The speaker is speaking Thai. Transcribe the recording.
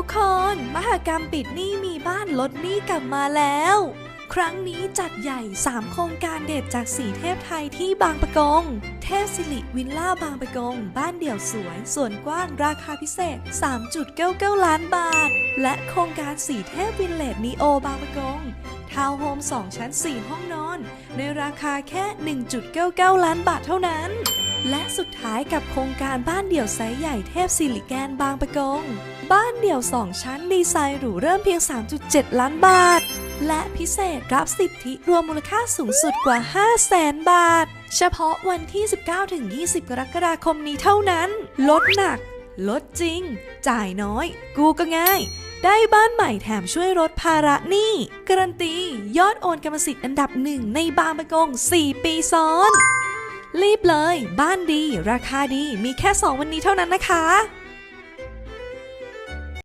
ทุกคนมหกรรมปิดหนี้มีบ้านลดหนี้กลับมาแล้ว ครั้งนี้จัดใหญ่ 3 โครงการเด็ดจากสีเทพไทยที่บางปะกง เทพสิริวิลล่าบางปะกง บ้านเดี่ยวสวย ส่วนกว้างราคาพิเศษ 3.99 ล้านบาท และโครงการสีเทพวินเลดนีโอบางปะกงทาวน์โฮม 2 ชั้น 4 ห้องนอน ในราคาแค่ 1.99 ล้านบาทเท่านั้น และสุดท้ายกับโครงการบ้านเดี่ยวไซส์ใหญ่เทพสิริแกนบางปะกง บ้านเดี่ยว 2 ชั้นดีไซน์หรูเริ่มเพียง 3.7 ล้านบาท และพิเศษรับสิทธิรวมมูลค่าสูงสุดกว่า 5 0 0แสนบาท เฉพาะวันที่ 19-20 กรกฎาคมนี้เท่านั้น ลดหนัก ลดจริง จ่ายน้อย กูก็ง่ายได้บ้านใหม่แถมช่วยลดภาระหนี้การันตี ยอดโอนกรรมสิทธิ์อันดับหนึ่งในบางประกง 4 ปีซ้อน รีบเลย บ้านดี ราคาดี มีแค่ 2 วันนี้เท่านั้นนะคะ